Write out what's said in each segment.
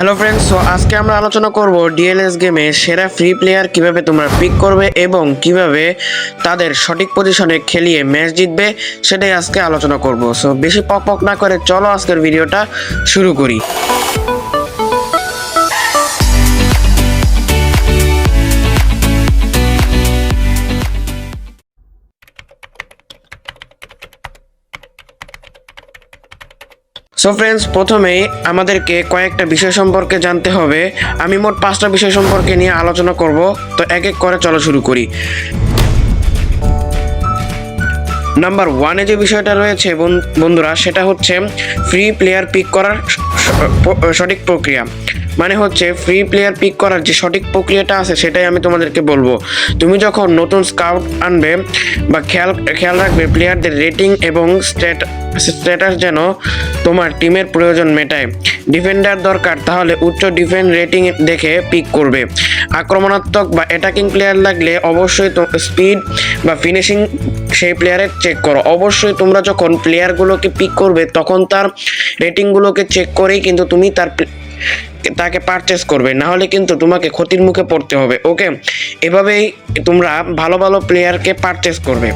Hello friends so আজকে আমরা আলোচনা করব ডিএলএস গেমে সেরা ফ্রি প্লেয়ার কীভাবে তোমরা পিক করবে এবং কীভাবে তাদের সঠিক পজিশনে খেলিয়ে ম্যাচ জিতবে, সেটাই আজকে আলোচনা করব। সো বেশি পক পক না করে চলো আজকের ভিডিওটা শুরু করি। সো ফ্রেন্ডস প্রথমেই আমাদেরকে কয়েকটা বিষয় সম্পর্কে জানতে হবে। আমি মোট পাঁচটা বিষয় সম্পর্কে নিয়ে আলোচনা করব। তো এক এক করে চলো শুরু করি। নাম্বার ওয়ানে যে বিষয়টা রয়েছে বন- বন্ধুরা, সেটা হচ্ছে ফ্রি প্লেয়ার পিক করার সঠিক প্রক্রিয়া। মানে হচ্ছে ফ্রি প্লেয়ার পিক করার যে সঠিক প্রক্রিয়াটা আছে, সেটাই আমি তোমাদেরকে বলব। তুমি যখন নতুন স্কাউট আনবে বা খেয়াল খেয়াল রাখবে প্লেয়ারদের রেটিং এবং স্ট্যাট স্ট্যাটাস যেন তোমার টিমের প্রয়োজন মেটায়। ডিফেন্ডার দরকার, তাহলে উচ্চ ডিফেন্স রেটিং দেখে পিক করবে। আক্রমণাত্মক বা অ্যাটাকিং প্লেয়ার লাগলে অবশ্যই স্পিড বা ফিনিশিং সেই প্লেয়ারের চেক করো। অবশ্যই তোমরা যখন প্লেয়ারগুলোকে পিক করবে, তখন তার রেটিংগুলোকে চেক করেই কিন্তু তুমি তার তাকে পারচেস করবে। না হলে কিন্তু তোমাকে ক্ষতির মুখে পড়তে হবে ওকে এভাবেই তোমরা ভালো ভালো প্লেয়ারকে পারচেস করবে।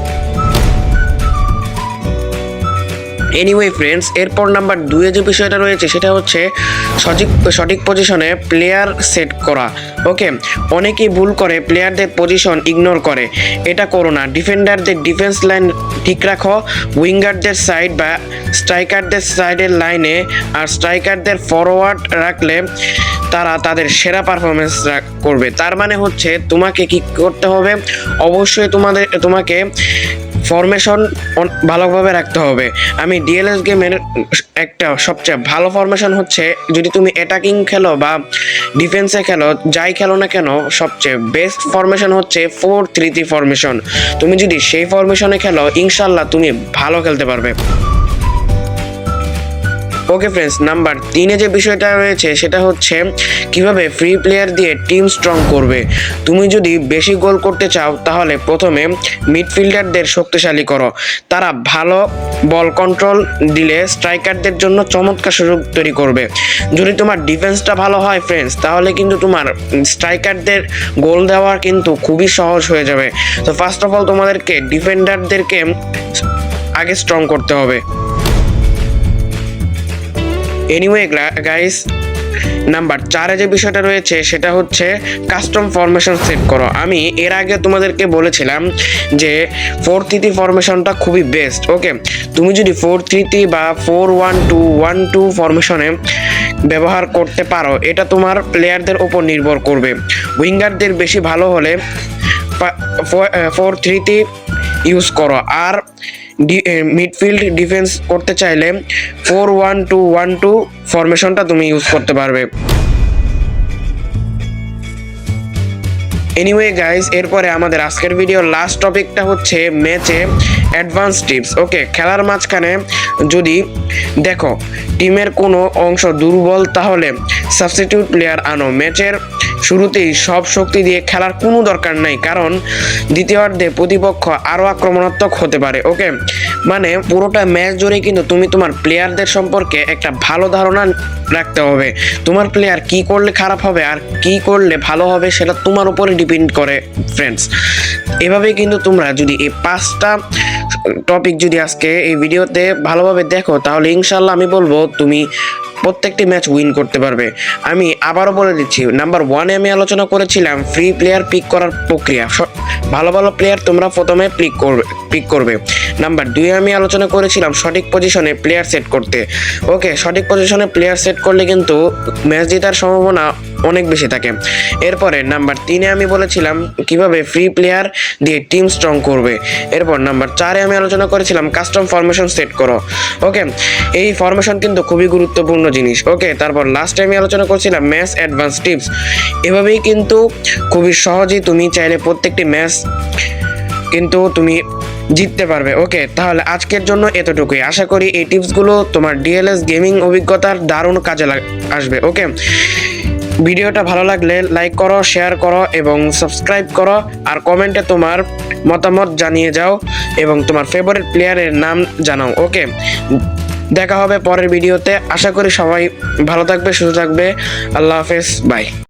এনিওয়ে ফ্রেন্ডস এরপর নাম্বার দুয়ে যে বিষয়টা রয়েছে, সেটা হচ্ছে সঠিক সঠিক পজিশনে প্লেয়ার সেট করা। ওকে অনেকেই ভুল করে প্লেয়ারদের পজিশন ইগনোর করে। এটা করো না। ডিফেন্ডারদের ডিফেন্স লাইন ঠিক রাখো। উইঙ্গারদের সাইড বা স্ট্রাইকারদের সাইডের লাইনে আর স্ট্রাইকারদের ফরওয়ার্ড রাখলে তারা তাদের সেরা পারফরমেন্স করবে। তার মানে হচ্ছে তোমাকে কি করতে হবে? অবশ্যই তোমাদের, তোমাকে ফরমেশন ভালোভাবে রাখতে হবে। আমি ডিএলএস গেমের একটা সবচেয়ে ভালো ফরমেশন হচ্ছে যদি তুমি অ্যাটাকিং খেলো বা ডিফেন্সে খেলো, যাই খেলো না কেন, সবচেয়ে বেস্ট ফরমেশন হচ্ছে ফোর থ্রি থ্রি ফরমেশন তুমি যদি সেই ফরমেশনে খেলো, ইনশাল্লাহ তুমি ভালো খেলতে পারবে। ওকে ফ্রেন্ডস নাম্বার তিনে যে বিষয়টা রয়েছে, সেটা হচ্ছে কীভাবে ফ্রি প্লেয়ার দিয়ে টিম স্ট্রং করবে। তুমি যদি বেশি গোল করতে চাও, তাহলে প্রথমে মিডফিল্ডারদের শক্তিশালী করো। তারা ভালো বল কন্ট্রোল দিলে স্ট্রাইকারদের জন্য চমৎকার সুযোগ তৈরি করবে। যদি তোমার ডিফেন্সটা ভালো হয় ফ্রেন্ডস তাহলে কিন্তু তোমার স্ট্রাইকারদের গোল দেওয়া কিন্তু খুবই সহজ হয়ে যাবে। তো ফার্স্ট অফ অল তোমাদেরকে ডিফেন্ডারদেরকে আগে স্ট্রং করতে হবে। এনিওয়ে গাইস নাম্বার চারে যে বিষয়টা রয়েছে, সেটা হচ্ছে কাস্টম ফরমেশন সেট করো। আমি এর আগে তোমাদেরকে বলেছিলাম যে ফোর থ্রি ফরমেশনটা খুবই বেস্ট ওকে তুমি যদি ফোর থ্রি বা four one two one two ফরমেশনে ব্যবহার করতে পারো, এটা তোমার প্লেয়ারদের ওপর নির্ভর করবে। উইঙ্গারদের বেশি ভালো হলে ফোর থ্রিতে ইউজ করো। আর মিডফিল্ড ডিফেন্স করতে চাইলে four one two one two ফরমেশনটা তুমি ইউজ করতে পারবে। এনিওয়ে গাইস এরপরে আমাদের আজকের ভিডিও লাস্ট টপিকটা হচ্ছে ম্যাচে অ্যাডভান্স টিপস ওকে খেলার মাঝখানে যদি দেখো টিমের কোনো অংশ দুর্বল, তাহলে সাবস্টিটিউট প্লেয়ার আনো। ম্যাচের শুরুতেই সব শক্তি দিয়ে খেলার কোনো দরকার নাই, কারণ দ্বিতীয়ার্ধে প্রতিপক্ষ আরও আক্রমণাত্মক হতে পারে। ওকে? মানে পুরোটা ম্যাচ জুড়ে কিন্তু তুমি তোমার প্লেয়ারদের সম্পর্কে একটা ভালো ধারণা রাখতে হবে। তোমার প্লেয়ার কি করলে খারাপ হবে আর কি করলে ভালো হবে সেটা তোমার উপরে ডিপেন্ড করে ফ্রেন্ডস এভাবেই কিন্তু তোমরা যদি এই পাঁচটা টপিক যদি আজকে এই ভিডিওতে ভালোভাবে দেখো, তাহলে ইনশাল্লাহ আমি বলব, তুমি প্রত্যেকটি ম্যাচ উইন করতে পারবে। আমি আবারও বলে দিচ্ছি নাম্বার ওয়ানে আমি আলোচনা করেছিলাম ফ্রি প্লেয়ার পিক করার প্রক্রিয়া। ভালো ভালো প্লেয়ার তোমরা প্রথমে পিক করবে পিক করবে। নাম্বার দুই আমি আলোচনা করেছিলাম, সঠিক পজিশনে প্লেয়ার সেট করতে। ওকে সঠিক পজিশনে প্লেয়ার সেট করলে কিন্তু ম্যাচ জেতার সম্ভাবনা অনেক বেশি থাকে। এরপরে নাম্বার তিনে আমি বলেছিলাম কীভাবে ফ্রি প্লেয়ার দিয়ে টিম স্ট্রং করবে। এরপর নাম্বার চারে আমি আলোচনা করেছিলাম কাস্টম ফরমেশন সেট করো। ওকে এই ফরমেশন কিন্তু খুবই গুরুত্বপূর্ণ জিনিস। ওকে তারপর লাস্টে আমি আলোচনা করছিলাম ম্যাচ অ্যাডভান্স টিপস এভাবেই কিন্তু খুবই সহজেই তুমি চাইলে প্রত্যেকটি ম্যাচ কিন্তু তুমি জিততে পারবে। ওকে তাহলে আজকের জন্য এতটুকুই। আশা করি এই টিপসগুলো তোমার ডিএলএস গেমিং অভিজ্ঞতার দারুণ কাজে আসবে। ওকে ভিডিওটা ভালো লাগলে লাইক করো শেয়ার করো এবং সাবস্ক্রাইব করো। আর কমেন্টে তোমার মতামত জানিয়ে যাও এবং তোমার ফেভারিট প্লেয়ারের নাম জানাও ওকে দেখা হবে পরের ভিডিওতে আশা করি সবাই ভালো থাকবে, সুস্থ থাকবে। আল্লাহ হাফেজ বাই